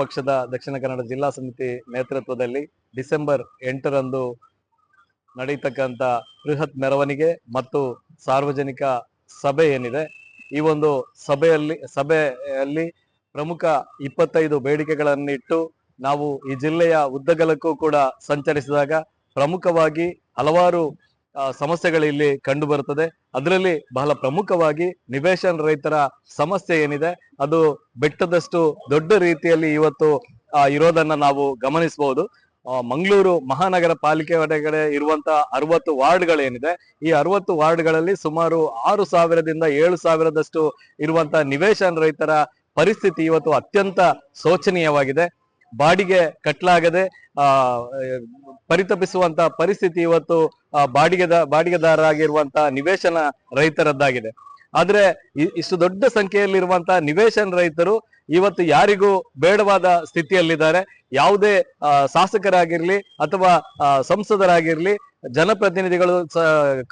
ಪಕ್ಷದ ದಕ್ಷಿಣ ಕನ್ನಡ ಜಿಲ್ಲಾ ಸಮಿತಿ ನೇತೃತ್ವದಲ್ಲಿ ಡಿಸೆಂಬರ್ ಎಂಟರಂದು ನಡೀತಕ್ಕಂಥ ಬೃಹತ್ ಮೆರವಣಿಗೆ ಮತ್ತು ಸಾರ್ವಜನಿಕ ಸಭೆ ಏನಿದೆ. ಈ ಒಂದು ಸಭೆಯಲ್ಲಿ ಸಭೆಯಲ್ಲಿ ಪ್ರಮುಖ ಇಪ್ಪತ್ತೈದು ಬೇಡಿಕೆಗಳನ್ನಿಟ್ಟು ನಾವು ಈ ಜಿಲ್ಲೆಯ ಉದ್ದಗಲಕ್ಕೂ ಕೂಡ ಸಂಚರಿಸಿದಾಗ ಪ್ರಮುಖವಾಗಿ ಹಲವಾರು ಆ, ಸಮಸ್ಯೆಗಳು ಇಲ್ಲಿ ಕಂಡು ಬರುತ್ತದೆ ಅದರಲ್ಲಿ ಬಹಳ ಪ್ರಮುಖವಾಗಿ ನಿವೇಶನ ರೈತರ ಸಮಸ್ಯೆ ಏನಿದೆ ಅದು ಬೆಟ್ಟದಷ್ಟು ದೊಡ್ಡ ರೀತಿಯಲ್ಲಿ ಇವತ್ತು ಇರೋದನ್ನ ನಾವು ಗಮನಿಸಬಹುದು ಮಂಗಳೂರು ಮಹಾನಗರ ಪಾಲಿಕೆ ಒಳಗಡೆ ಇರುವಂತ ಅರವತ್ತು ವಾರ್ಡ್ಗಳೇನಿದೆ ಈ ಅರವತ್ತು ವಾರ್ಡ್ಗಳಲ್ಲಿ ಸುಮಾರು ಆರು ಸಾವಿರದಿಂದ ಏಳು ಸಾವಿರದಷ್ಟು ಇರುವಂತಹ ನಿವೇಶನ ರೈತರ ಪರಿಸ್ಥಿತಿ ಇವತ್ತು ಅತ್ಯಂತ ಶೋಚನೀಯವಾಗಿದೆ. ಬಾಡಿಗೆ ಕಟ್ಟಲಾಗದೆ ಆ ಪರಿತಪಿಸುವಂತ ಪರಿಸ್ಥಿತಿ ಇವತ್ತು ಬಾಡಿಗೆದ ಬಾಡಿಗೆದಾರರಾಗಿರುವಂತಹ ನಿವೇಶನ ರೈತರದ್ದಾಗಿದೆ. ಆದ್ರೆ ಇಷ್ಟು ದೊಡ್ಡ ಸಂಖ್ಯೆಯಲ್ಲಿರುವಂತಹ ನಿವೇಶನ ರೈತರು ಇವತ್ತು ಯಾರಿಗೂ ಬೇಡವಾದ ಸ್ಥಿತಿಯಲ್ಲಿದ್ದಾರೆ. ಯಾವುದೇ ಶಾಸಕರಾಗಿರ್ಲಿ ಅಥವಾ ಸಂಸದರಾಗಿರ್ಲಿ, ಜನಪ್ರತಿನಿಧಿಗಳು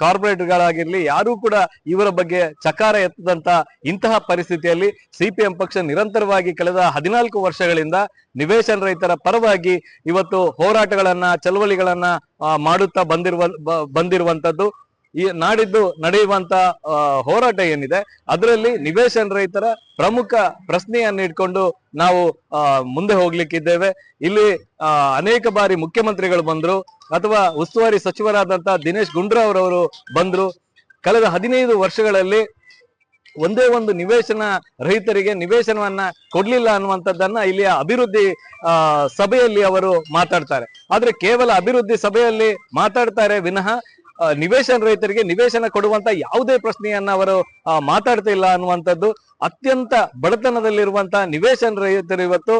ಕಾರ್ಪೊರೇಟ್ಗಳಾಗಿರ್ಲಿ ಯಾರೂ ಕೂಡ ಇವರ ಬಗ್ಗೆ ಚಕಾರ ಎತ್ತದಂತ ಇಂತಹ ಪರಿಸ್ಥಿತಿಯಲ್ಲಿ ಸಿಪಿಎಂ ಪಕ್ಷ ನಿರಂತರವಾಗಿ ಕಳೆದ ಹದಿನಾಲ್ಕು ವರ್ಷಗಳಿಂದ ನಿವೇಶನ ರೈತರ ಪರವಾಗಿ ಇವತ್ತು ಹೋರಾಟಗಳನ್ನ, ಚಳವಳಿಗಳನ್ನ ಮಾಡುತ್ತಾ ಬಂದಿರುವ ಬಂದಿರುವಂತದ್ದು ಈ ನಾಡಿದ್ದು ನಡೆಯುವಂತ ಹೋರಾಟ ಏನಿದೆ, ಅದರಲ್ಲಿ ನಿವೇಶನ ರೈತರ ಪ್ರಮುಖ ಪ್ರಶ್ನೆಯನ್ನು ಇಟ್ಕೊಂಡು ನಾವು ಮುಂದೆ ಹೋಗ್ಲಿಕ್ಕಿದ್ದೇವೆ. ಇಲ್ಲಿ ಅನೇಕ ಬಾರಿ ಮುಖ್ಯಮಂತ್ರಿಗಳು ಬಂದ್ರು, ಅಥವಾ ಉಸ್ತುವಾರಿ ಸಚಿವರಾದಂತಹ ದಿನೇಶ್ ಗುಂಡ್ರಾವ್ ಅವರು ಬಂದ್ರು. ಕಳೆದ ಹದಿನೈದು ವರ್ಷಗಳಲ್ಲಿ ಒಂದೇ ಒಂದು ನಿವೇಶನ ರೈತರಿಗೆ ನಿವೇಶನವನ್ನ ಕೊಡ್ಲಿಲ್ಲ ಅನ್ನುವಂಥದ್ದನ್ನ ಇಲ್ಲಿಯ ಅಭಿವೃದ್ಧಿ ಸಭೆಯಲ್ಲಿ ಅವರು ಮಾತಾಡ್ತಾರೆ. ಆದ್ರೆ ಕೇವಲ ಅಭಿವೃದ್ಧಿ ಸಭೆಯಲ್ಲಿ ಮಾತಾಡ್ತಾರೆ ವಿನಃ ನಿವೇಶನ ರೈತರಿಗೆ ನಿವೇಶನ ಕೊಡುವಂತ ಯಾವುದೇ ಪ್ರಶ್ನೆಯನ್ನ ಅವರು ಮಾತಾಡ್ತಾ ಇಲ್ಲ ಅನ್ನುವಂಥದ್ದು ಅತ್ಯಂತ ಬಡತನದಲ್ಲಿರುವಂತ ನಿವೇಶನ ರೈತರು ಇವತ್ತು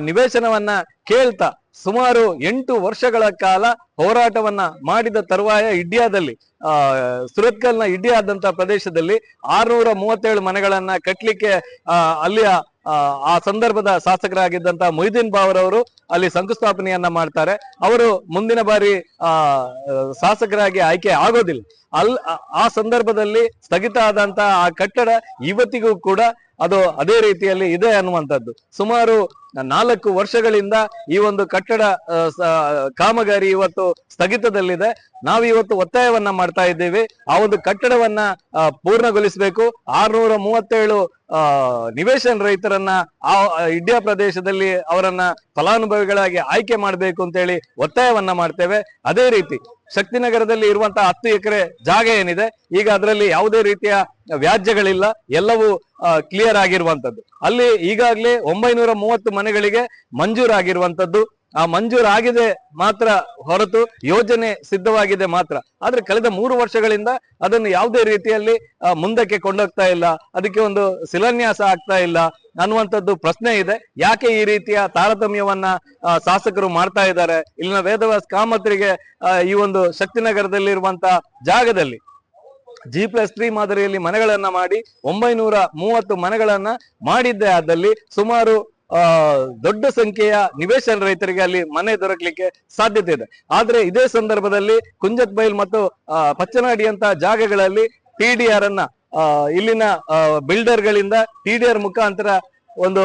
ನಿವೇಶನವನ್ನ ಕೇಳ್ತಾ ಸುಮಾರು ಎಂಟು ವರ್ಷಗಳ ಕಾಲ ಹೋರಾಟವನ್ನ ಮಾಡಿದ ತರುವಾಯ ಇಡ್ಯಾದಲ್ಲಿ, ಆ, ಸುರತ್ಕಲ್ನ ಇಡ್ಯಾದಂತ ಪ್ರದೇಶದಲ್ಲಿ ಆರ್ನೂರ ಮೂವತ್ತೇಳು ಮನೆಗಳನ್ನ ಕಟ್ಲಿಕ್ಕೆ ಅಲ್ಲಿಯ ಆ, ಸಂದರ್ಭದ ಶಾಸಕರಾಗಿದ್ದಂತಹ ಮೊಯ್ದೀನ್ ಅವರು ಅಲ್ಲಿ ಶಂಕುಸ್ಥಾಪನೆಯನ್ನ ಮಾಡ್ತಾರೆ. ಅವರು ಮುಂದಿನ ಬಾರಿ ಆ ಶಾಸಕರಾಗಿ ಆಯ್ಕೆ ಆಗೋದಿಲ್ಲ. ಅಲ್, ಆ- ಸಂದರ್ಭದಲ್ಲಿ ಸ್ಥಗಿತ ಆದಂತಹ ಆ ಕಟ್ಟಡ ಇವತ್ತಿಗೂ ಕೂಡ ಅದು ಅದೇ ರೀತಿಯಲ್ಲಿ ಇದೆ ಅನ್ನುವಂಥದ್ದು. ಸುಮಾರು ನಾಲ್ಕು ವರ್ಷಗಳಿಂದ ಈ ಒಂದು ಕಟ್ಟಡ ಕಾಮಗಾರಿ ಇವತ್ತು ಸ್ಥಗಿತದಲ್ಲಿದೆ. ನಾವು ಇವತ್ತು ಒತ್ತಾಯವನ್ನ ಮಾಡ್ತಾ ಇದ್ದೇವೆ. ಆ ಒಂದು ಕಟ್ಟಡವನ್ನ ಪೂರ್ಣಗೊಳಿಸಬೇಕು. ಆರ್ನೂರ ಮೂವತ್ತೇಳು ನಿವೇಶನ ರೈತರನ್ನ ಆ ಇಂಡಿಯಾ ಪ್ರದೇಶದಲ್ಲಿ ಅವರನ್ನ ಫಲಾನುಭವಿಗಳಾಗಿ ಆಯ್ಕೆ ಮಾಡಬೇಕು ಅಂತ ಹೇಳಿ ಒತ್ತಾಯವನ್ನ ಮಾಡ್ತೇವೆ. ಅದೇ ರೀತಿ ಶಕ್ತಿನಗರದಲ್ಲಿ ಇರುವಂತಹ ಹತ್ತು ಎಕರೆ ಜಾಗ ಏನಿದೆ, ಈಗ ಅದರಲ್ಲಿ ಯಾವುದೇ ರೀತಿಯ ವ್ಯಾಜ್ಯಗಳಿಲ್ಲ, ಎಲ್ಲವೂ ಕ್ಲಿಯರ್ ಆಗಿರುವಂತದ್ದು ಅಲ್ಲಿ ಈಗಾಗಲೇ ಒಂಬೈನೂರ ಮೂವತ್ತು ಮನೆಗಳಿಗೆ ಮಂಜೂರಾಗಿರುವಂತದ್ದು ಆ ಮಂಜೂರಾಗಿದೆ ಮಾತ್ರ ಹೊರತು ಯೋಜನೆ ಸಿದ್ಧವಾಗಿದೆ ಮಾತ್ರ. ಆದ್ರೆ ಕಳೆದ ಮೂರು ವರ್ಷಗಳಿಂದ ಅದನ್ನು ಯಾವುದೇ ರೀತಿಯಲ್ಲಿ ಮುಂದಕ್ಕೆ ಕೊಂಡೋಗ್ತಾ ಇಲ್ಲ. ಅದಕ್ಕೆ ಒಂದು ಶಿಲಾನ್ಯಾಸ ಆಗ್ತಾ ಇಲ್ಲ ಅನ್ನುವಂಥದ್ದು ಪ್ರಶ್ನೆ ಇದೆ. ಯಾಕೆ ಈ ರೀತಿಯ ತಾರತಮ್ಯವನ್ನ ಶಾಸಕರು ಮಾಡ್ತಾ ಇದ್ದಾರೆ? ಇಲ್ಲಿನ ವೇದವ್ಯಾಸ್ ಕಾಮತ್ರಿಗೆ ಈ ಒಂದು ಶಕ್ತಿನಗರದಲ್ಲಿರುವಂತ ಜಾಗದಲ್ಲಿ ಜಿ ಪ್ಲಸ್ ತ್ರೀ ಮಾದರಿಯಲ್ಲಿ ಮನೆಗಳನ್ನ ಮಾಡಿ ಒಂಬೈನೂರ ಮೂವತ್ತು ಮನೆಗಳನ್ನ ಮಾಡಿದ್ದೆ ಆದಲ್ಲಿ ಸುಮಾರು ದೊಡ್ಡ ಸಂಖ್ಯೆಯ ನಿವೇಶನ ರೈತರಿಗೆ ಅಲ್ಲಿ ಮನೆ ದೊರಕಲಿಕ್ಕೆ ಸಾಧ್ಯತೆ ಇದೆ. ಆದ್ರೆ ಇದೇ ಸಂದರ್ಭದಲ್ಲಿ ಕುಂಜತ್ ಬೈಲ್ ಮತ್ತು ಆ, ಪಚ್ಚನಾಡಿ ಅಂತ ಜಾಗಗಳಲ್ಲಿ ಟಿ ಡಿ ಆರ್ ಅನ್ನ ಇಲ್ಲಿನ ಬಿಲ್ಡರ್ ಗಳಿಂದ ಟಿ ಡಿ ಆರ್ ಮುಖಾಂತರ ಒಂದು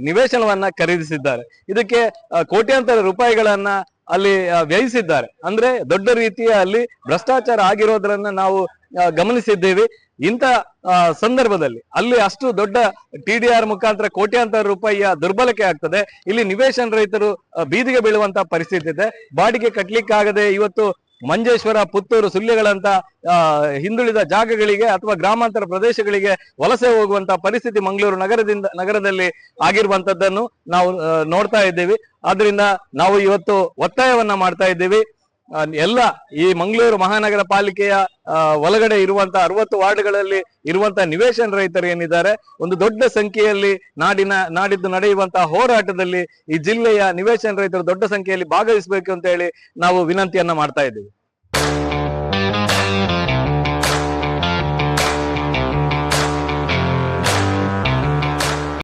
ನಿವೇಶನವನ್ನ ಖರೀದಿಸಿದ್ದಾರೆ. ಇದಕ್ಕೆ ಕೋಟ್ಯಾಂತರ ರೂಪಾಯಿಗಳನ್ನ ಅಲ್ಲಿ ವ್ಯಯಿಸಿದ್ದಾರೆ. ಅಂದ್ರೆ ದೊಡ್ಡ ರೀತಿಯ ಅಲ್ಲಿ ಭ್ರಷ್ಟಾಚಾರ ಆಗಿರೋದ್ರನ್ನ ನಾವು ಗಮನಿಸಿದ್ದೇವೆ. ಇಂಥ ಸಂದರ್ಭದಲ್ಲಿ ಅಲ್ಲಿ ಅಷ್ಟು ದೊಡ್ಡ ಟಿ ಡಿ ಆರ್ ಮುಖಾಂತರ ಕೋಟ್ಯಾಂತರ ರೂಪಾಯಿಯ ದುರ್ಬಲಕೆ ಆಗ್ತದೆ. ಇಲ್ಲಿ ನಿವೇಶನ ರೈತರು ಬೀದಿಗೆ ಬೀಳುವಂತಹ ಪರಿಸ್ಥಿತಿ ಇದೆ. ಬಾಡಿಗೆ ಕಟ್ಲಿಕ್ಕಾಗದೆ ಇವತ್ತು ಮಂಜೇಶ್ವರ, ಪುತ್ತೂರು ಸುಳ್ಯಗಳಂತ ಹಿಂದುಳಿದ ಜಾಗಗಳಿಗೆ ಅಥವಾ ಗ್ರಾಮಾಂತರ ಪ್ರದೇಶಗಳಿಗೆ ವಲಸೆ ಹೋಗುವಂತ ಪರಿಸ್ಥಿತಿ ಮಂಗಳೂರು ನಗರದಿಂದ, ನಗರದಲ್ಲಿ ಆಗಿರುವಂತದ್ದನ್ನು ನಾವು ನೋಡ್ತಾ ಇದ್ದೀವಿ. ಆದ್ರಿಂದ ನಾವು ಇವತ್ತು ಒತ್ತಾಯವನ್ನ ಮಾಡ್ತಾ ಇದ್ದೀವಿ. ಎಲ್ಲ ಈ ಮಂಗಳೂರು ಮಹಾನಗರ ಪಾಲಿಕೆಯ ಒಳಗಡೆ ಇರುವಂತಹ ಅರವತ್ತು ವಾರ್ಡ್ಗಳಲ್ಲಿ ಇರುವಂತಹ ನಿವೇಶನ ರೈತರು ಏನಿದ್ದಾರೆ, ಒಂದು ದೊಡ್ಡ ಸಂಖ್ಯೆಯಲ್ಲಿ ನಾಡಿನ, ನಾಡಿದ್ದು ನಡೆಯುವಂತಹ ಹೋರಾಟದಲ್ಲಿ ಈ ಜಿಲ್ಲೆಯ ನಿವೇಶನ ರೈತರು ದೊಡ್ಡ ಸಂಖ್ಯೆಯಲ್ಲಿ ಭಾಗವಹಿಸಬೇಕು ಅಂತ ಹೇಳಿ ನಾವು ವಿನಂತಿಯನ್ನ ಮಾಡ್ತಾ ಇದ್ದೀವಿ.